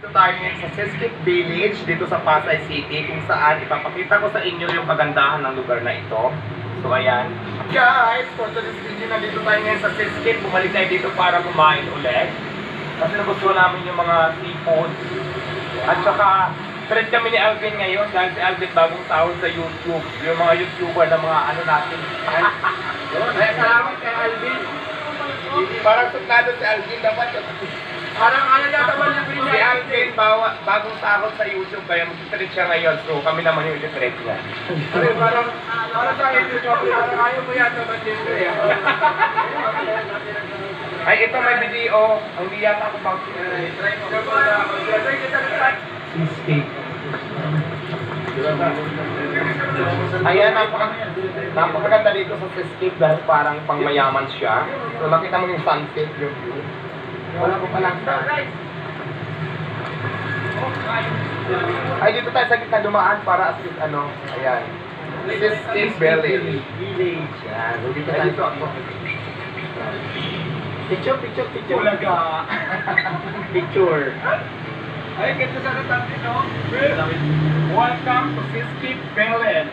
Dito tayo ngayon sa Siskip Village dito sa Pasay City kung saan ipapakita ko sa inyo yung kagandahan ng lugar na ito. So ayan. Guys, for today's video nandito tayo ngayon sa Siskip. Bumalik tayo dito para kumain ulit. Kasi nagustuhan namin yung mga seafood. At saka, thread kami ni Alvin ngayon dahil si Alvin bagong sahod sa YouTube. Yung mga YouTuber na mga ano natin. Kaya salamat kay Alvin. Parang suplado si Alvin dapat. Parang ano yata ba yung Si Alvin bawa, bagong sahod sa YouTube kaya mag-treat siya ngayon. So kami naman yung i-treat niya. Ano, parang, parang sa chocolate, parang ayaw mo yata ba siyempre eh. Ay, ito may video. Ang di yata ako pang Try na mag-try kita na try. Ayan, napaka, napakaganda dito sa Seascape dahil parang pangmayaman siya. So makita mo yung sunset, yung view. Wala ko palang. Ay, dito tayo sa gitna dumaan para at least ano, ayan. Seascape Village. Village. Ayan, dito tayo. Dito ako. Picture, picture, picture. Ulaga. Picture. Ay, ganda sa natin, no? Welcome to Seascape Village.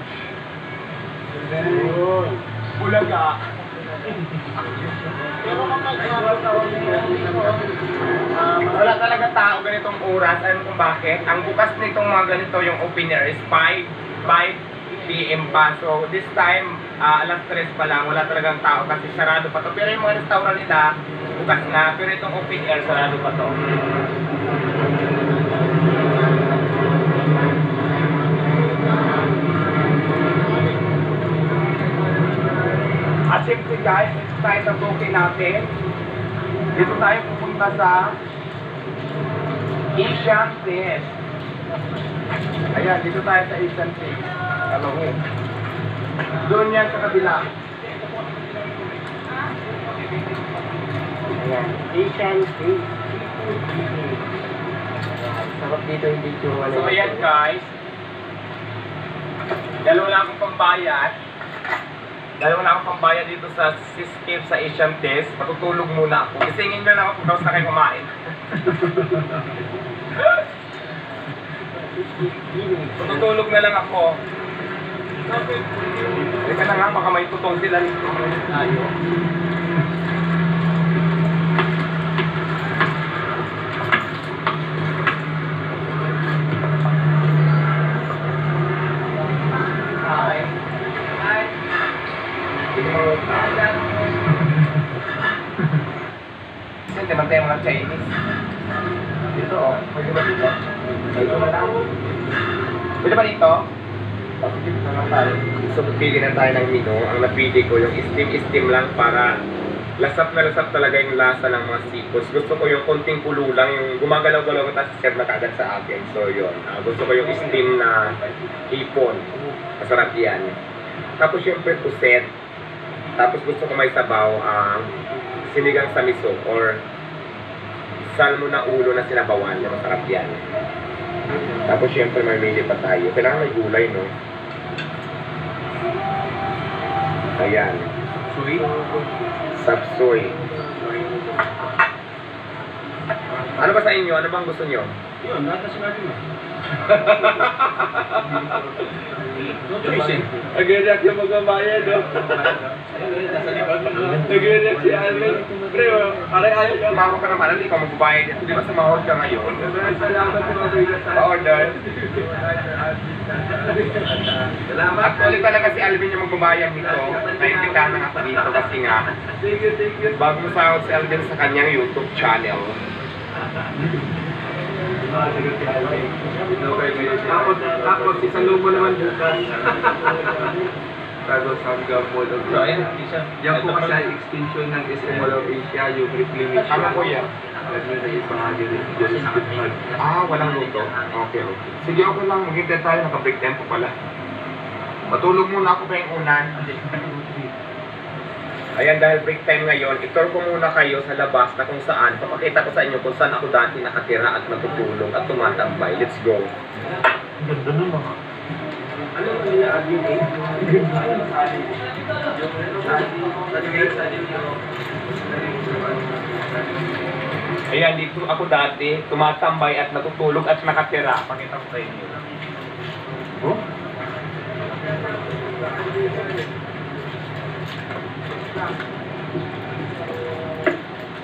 Yun. Bulaga. Wala talaga tao ganitong oras. Alam kung bakit? Ang bukas nitong mga ganito, yung opener is 5, 5 p.m. pa. So, this time, ah, alas 3 pa lang. Wala talagang tao kasi sarado pa to. Pero yung mga restaurant nila, bukas na. Pero itong open air, sarado pa to. Guys, ito tayo sa booking natin. Dito tayo pupunta sa Asian Taste. Ayan, dito tayo sa Asian Taste. Hello. Doon yan sa kabila. Ayan. Asian Face. Sarap dito yung picture mo. So ayan guys. Dalawa lang akong pambayad. Dalawa lang akong pambayad dito sa Seascape sa Asian Taste. Matutulog muna ako. Isingin na lang ako kung na kayo kumain. Matutulog na lang ako. Teka na nga, baka may tutong sila nito. Tayo. Naman tayo mga Chinese. Dito oh, pwede ba dito? Dito na lang. Pwede ba dito? Tapos na lang tayo. So, pili na tayo ng menu. Ang napili ko yung steam-steam lang para lasap na lasap talaga yung lasa ng mga seafoods. Gusto ko yung konting kulo lang, yung gumagalaw-galaw tapos serve na kagad sa akin. So, yun. Ah, gusto ko yung steam na hipon. Masarap yan. Tapos syempre puset. Tapos gusto ko may sabaw ang sinigang sa miso or salmon na ulo na sinabawan. Yung masarap yan. Tapos syempre may mili pa tayo. Kailangan may gulay, no? Ayan. Sweet. Sapsoy. Ano ba sa inyo? Ano bang gusto nyo? Yun, nata sinabi mo. Nag-react yung magbabayad, no? Nag-react si Alvin. Pre, aray ayaw ka. Sumawag ka naman, hindi ka magbabayad. Di ba sumawag ka ngayon? Salamat sa mga bigas. Pa-order. Salamat. Actually talaga si Alvin yung magbabayad nito. Naimbitahan na ako dito kasi nga bagong sahod si Alvin sa kanyang YouTube channel. Tapos, tapos, isang lupo naman bukas. Tapos hanggang Mall of So, ayan. Yan po kasi ang extension ng SM Mall of Asia, yung reclamation. Ano po yan? Ganun na ibahagi rin dyan sa akin. Ah, walang luto. Okay, okay. Sige, okay lang. Maghintay tayo. Naka-break tempo pala. Matulog muna ako pa yung unan. Ayan, dahil break time ngayon, itur ko muna kayo sa labas na kung saan, papakita ko sa inyo kung saan ako dati nakatira at natutulog at tumatambay. Let's go. Ganda naman. Ano yung sali, sali, sali, Ayan, dito ako dati, tumatambay at natutulog at nakatira. Pakita ko sa inyo.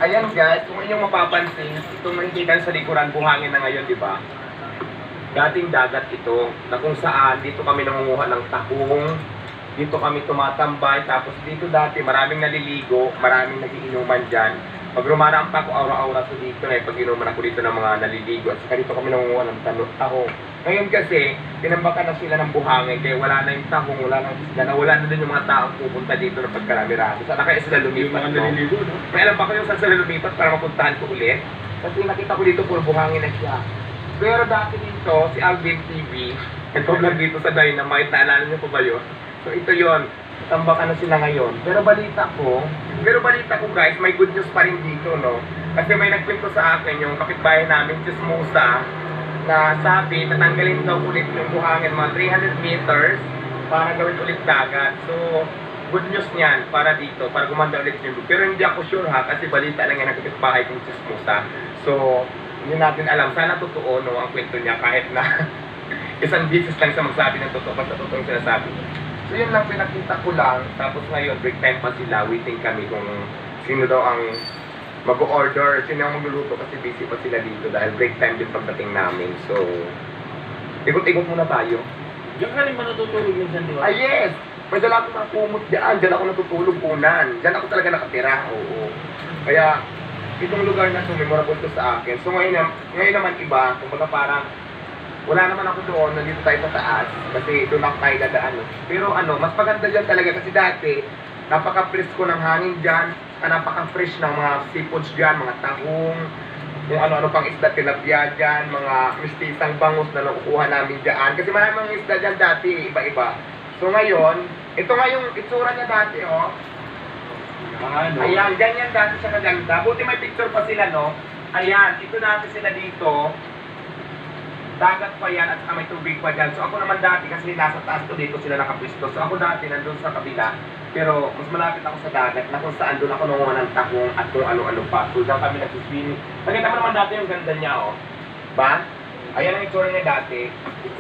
Ayan guys, kung inyong mapapansin, itong nakikita sa likuran, buhangin na ngayon, di ba? Dating dagat ito, na kung saan dito kami nangunguha ng tahong, dito kami tumatambay, tapos dito dati maraming naliligo, maraming nagiinuman dyan. Pag rumaraan pa ako aura-aura sa dito na pag inuman ako dito ng mga naliligo at saka dito kami nangunguha ng tahong. Ngayon kasi, tinambakan na sila ng buhangin kaya wala na yung tahong, wala na yung isda, nawala na din yung mga taong pupunta dito na pagkarami-rami. Saan na kaya sila lumipat, no? no? May alam pa kayo saan sila lumipat para mapuntahan ko ulit? Kasi nakita ko dito puro buhangin na siya. Pero dati dito, si Alvin TV, nagpa-vlog dito sa Dynamite, naalala niyo po ba yun? So ito yon tambakan na sila ngayon. Pero balita ko, pero balita ko guys, may good news pa rin dito, no? Kasi may nagkwento sa akin yung kapitbahay namin, Chismosa, na sabi, tatanggalin daw ulit yung buhangin, mga 300 meters, para gawin ulit dagat. So, good news niyan para dito, para gumanda ulit yung Pero hindi ako sure ha, kasi balita lang yan ang kapitbahay kong Chismosa. So, hindi natin alam. Sana totoo no, ang kwento niya kahit na isang beses lang siya magsabi ng totoo, basta totoo yung sinasabi. So yun lang pinakita ko lang. Tapos ngayon, break time pa sila. Waiting kami kung sino daw ang mag-order, sino ang magluluto kasi busy pa sila dito dahil break time din pagdating namin. So, ikot-ikot muna tayo. Diyan ka rin ba natutulog minsan, di ba? Ah, yes! May dala akong nakumot dyan. Dyan ako natutulog unan. Dyan ako talaga nakatira. Oo. Kaya, itong lugar na ito, memorable to sa akin. So ngayon, ngayon naman iba, kumbaga parang, wala naman ako doon, nandito tayo sa taas, kasi doon ako tayo dadaan. Pero ano, mas maganda dyan talaga kasi dati, napaka-presko ng hangin dyan, ah, napaka-fresh ng mga seafoods dyan, mga tahong, kung ano-ano pang isda tilapia dyan, mga mistisang bangus na nakukuha namin dyan. Kasi marami mga isda dyan dati, iba-iba. So ngayon, ito nga yung itsura niya dati, oh. Ano? Ayan, ganyan dati siya kaganda. Buti may picture pa sila, no? Ayan, ito dati sila dito. Dagat pa yan at saka may tubig pa dyan. So ako naman dati kasi nasa taas to dito sila nakapwisto. So ako dati nandun sa kabila. Pero mas malapit ako sa dagat na kung saan doon ako nanguha ng tahong at kung ano-ano pa. So dyan kami nagsiswimming. Nakita mo naman dati yung ganda niya, oh. Ba? Ayan ang itsura niya dati.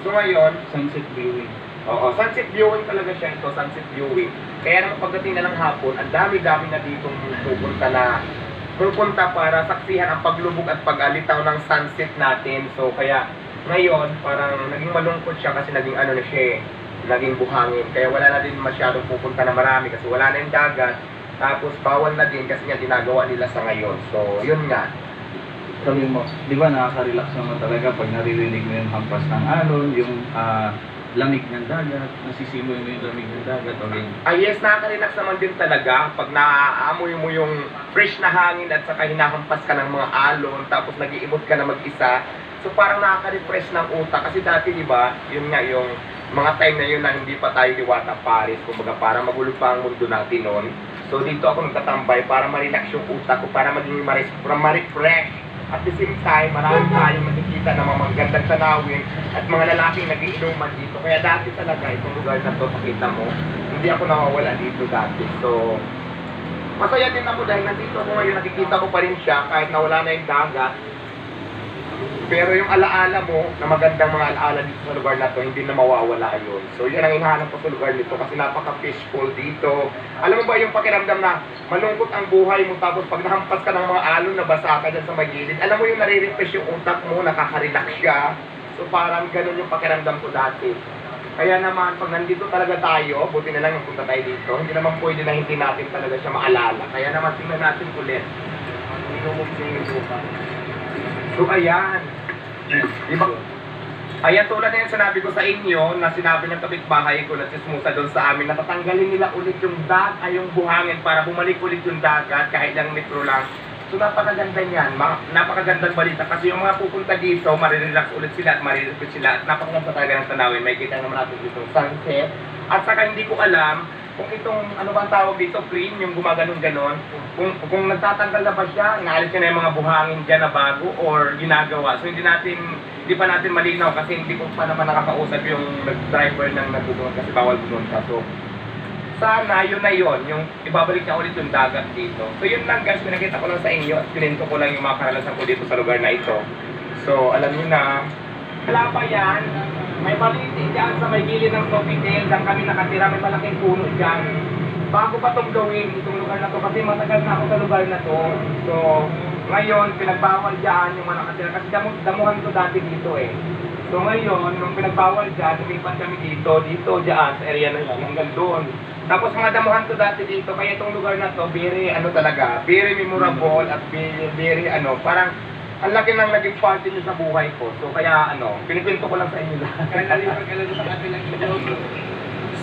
So ngayon, Sunset viewing. Oo, sunset viewing talaga siya ito, sunset viewing. Kaya naman pagdating na ng hapon, ang dami-dami na ditong pupunta na pupunta para saksihan ang paglubog at pag-alitaw ng sunset natin. So kaya ngayon, parang naging malungkot siya kasi naging ano na siya eh, naging buhangin. Kaya wala na din masyadong pupunta na marami kasi wala na yung dagat. Tapos bawal na din kasi nga ginagawa nila sa ngayon. So yun nga. Sabi mo, di ba nakaka-relax naman talaga pag naririnig mo yung hampas ng alon, yung ah, lamig ng dagat, nasisimoy mo yung lamig ng dagat, okay? Ah yes, nakaka-relax naman din talaga pag naaamoy mo yung fresh na hangin at saka hinahampas ka ng mga alon tapos nag-iimot ka na mag-isa. So parang nakaka-refresh ng utak kasi dati 'di ba, yun nga yung mga time na yun na hindi pa tayo diwata Paris, kumbaga para magulo pa ang mundo natin noon. So dito ako nagtatambay para ma-relax yung utak ko, para maging ma-refresh. At the same time, marami tayong makikita ng mga magandang tanawin at mga lalaking nagiinuman dito. Kaya dati talaga itong lugar na to, pakita mo, hindi ako nawawala dito dati. So, masaya din ako dahil nandito ako ngayon, nakikita ko pa rin siya kahit nawala na yung dagat. Pero yung alaala mo, na magandang mga alaala dito sa lugar na to, hindi na mawawala yun. So yun ang hinahanap ko sa lugar nito kasi napaka-peaceful dito. Alam mo ba yung pakiramdam na malungkot ang buhay mo tapos pag nahampas ka ng mga alon na basa ka dyan sa may alam mo yung nare-refresh yung utak mo, nakaka-relax siya. So parang ganun yung pakiramdam ko dati. Kaya naman, pag nandito talaga tayo, buti na lang yung punta tayo dito, hindi naman pwede na hindi natin talaga siya maalala. Kaya naman, tingnan natin ulit. Siya yung lupa. So ayan, Diba? Ayan tulad na yung sinabi ko sa inyo na sinabi ng kapitbahay ko na sismusa doon sa amin na tatanggalin nila ulit yung dag ay yung buhangin para bumalik ulit yung dagat kahit lang metro lang. So napakaganda niyan, napakagandang balita kasi yung mga pupunta dito, marirelax ulit sila at marirelax sila at napakaganda talaga ng tanawin. May kita naman natin dito sunset. At saka hindi ko alam kung itong ano bang tawag dito, green, yung gumaganon-ganon, kung, kung nagtatanggal na ba siya, inaalis niya na yung mga buhangin dyan na bago or ginagawa. So hindi natin, hindi pa natin malinaw kasi hindi ko pa naman nakakausap yung nag-driver ng nagbubuhat kasi bawal bumunta. So sana yun na yun, yung ibabalik niya ulit yung dagat dito. So yun lang guys, pinakita ko lang sa inyo at pinento ko lang yung mga karanasan ko dito sa lugar na ito. So alam niyo na, wala pa yan. May baliti dyan sa may gilid ng Sofitel, dyan kami nakatira, may malaking puno dyan. Bago pa itong gawin, itong lugar na to, kasi matagal na ako sa lugar na to. So, ngayon, pinagbawal dyan yung mga nakatira, kasi damu damuhan to dati dito eh. So ngayon, nung pinagbawal dyan, lumipat kami dito, dito, dyan, sa area na yan, hanggang doon. Tapos mga damuhan to dati dito, kaya itong lugar na to, very, ano talaga, very memorable at very, very, ano, parang, ang laki ng naging party niyo sa buhay ko. So kaya, ano, pinikwento ko lang sa inyo lahat.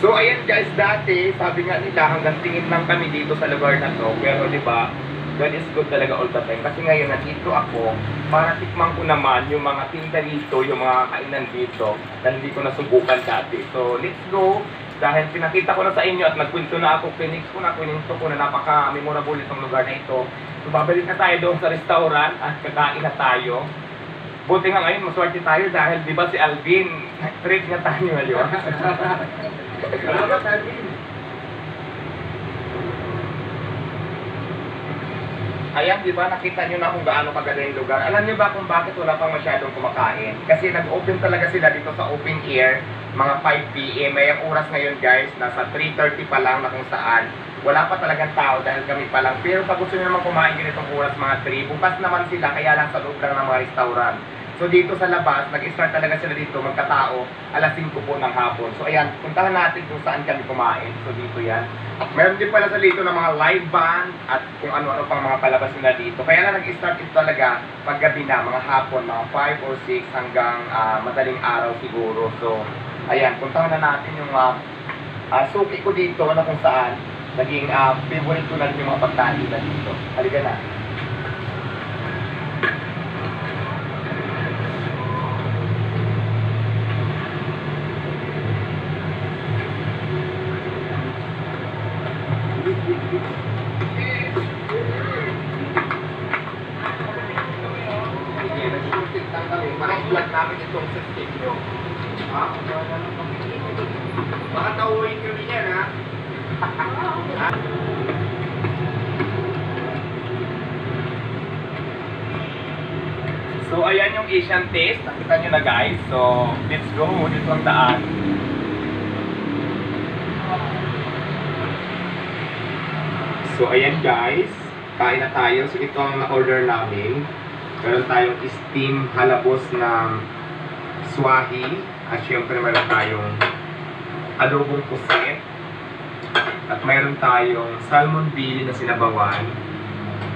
So ayan guys, dati sabi nga nila hanggang tingin lang kami dito sa lugar na to. Pero di ba, God is good talaga all the time. Kasi ngayon nandito ako para tikman ko naman yung mga tinda dito, yung mga kainan dito na hindi ko nasubukan dati. So let's go. Dahil pinakita ko na sa inyo at nagkwento na ako, pinix ko na, kwento ko na napaka-memorable itong lugar na ito. So babalik na tayo doon sa restaurant at kakain na tayo. Buti nga ngayon, maswerte tayo dahil di ba si Alvin, treat nga tayo ngayon. Salamat, Alvin. Ayan, di ba, nakita nyo na kung gaano kaganda yung lugar. Alam nyo ba kung bakit wala pang masyadong kumakain? Kasi nag-open talaga sila dito sa open air, mga 5 p.m. May ang oras ngayon guys, nasa 3.30 pa lang na kung saan. Wala pa talagang tao dahil kami pa lang. Pero pag gusto nyo naman kumain ganitong oras mga 3, bukas naman sila, kaya lang sa loob lang ng mga restaurant. So dito sa labas, nag-start talaga sila dito magkatao alas 5 po ng hapon. So ayan, puntahan natin kung saan kami kumain. So dito yan. Meron din pala sa dito ng mga live band at kung ano-ano pang mga palabas nila dito. Kaya lang nag-start ito talaga paggabi na, mga hapon, mga 5 or 6 hanggang ah, madaling araw siguro. So ayan, puntahan na natin yung ah, ah, suki ko dito na kung saan naging uh, favorite ko na rin yung mga pagkain na dito. Halika na. Maka-vlog namin itong system nyo. Ha? Baka tauhin kami yan, ha? So, ayan yung Asian taste. Nakita nyo na guys. So, let's go. Dito ang daan. So, ayan guys. Kain na tayo. So, ito ang na-order namin. Meron tayong steam halabos ng swahi. At syempre meron tayong adobong puset. At meron tayong salmon bili na sinabawan.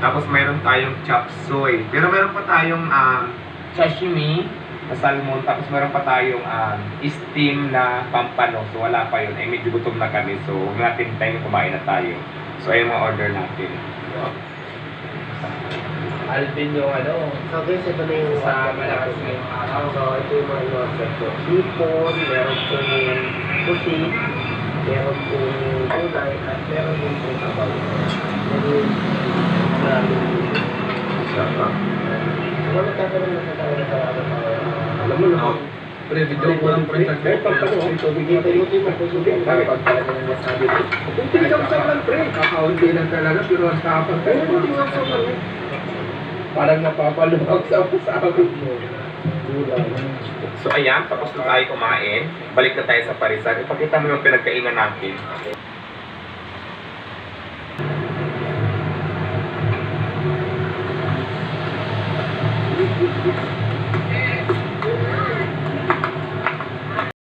Tapos meron tayong chop suey. Pero meron pa tayong um, sashimi na salmon. Tapos meron pa tayong um, steam na pampano. So wala pa yun. Ay medyo gutom na kami. So huwag natin tayo kumain na tayo. So ayun mga order natin. Alvin yung ano, So guys, ito na yung sa malakas ngayong araw. So ito yung mga inuwasan ko. Hipon, meron pong puti, meron pong gulay, at meron din pong. Yan yung maraming Sarap. Wala tatanong na sa tayo na sa ano pa. Alam mo naman. Pre, video ko lang pre. Eh, pagpano, tubig ito yung team ako tubig. Bakit pag talaga nang nasabi ko? Kung tingkap-sap lang, pre. Kakaunti lang talaga, pero ang tapang Eh, kung tingkap-sap lang. Parang napapaluwag sa usabi mo. Gulay. So ayan, tapos na tayo kumain. Balik na tayo sa Parisan. Ipakita mo yung pinagkainan natin.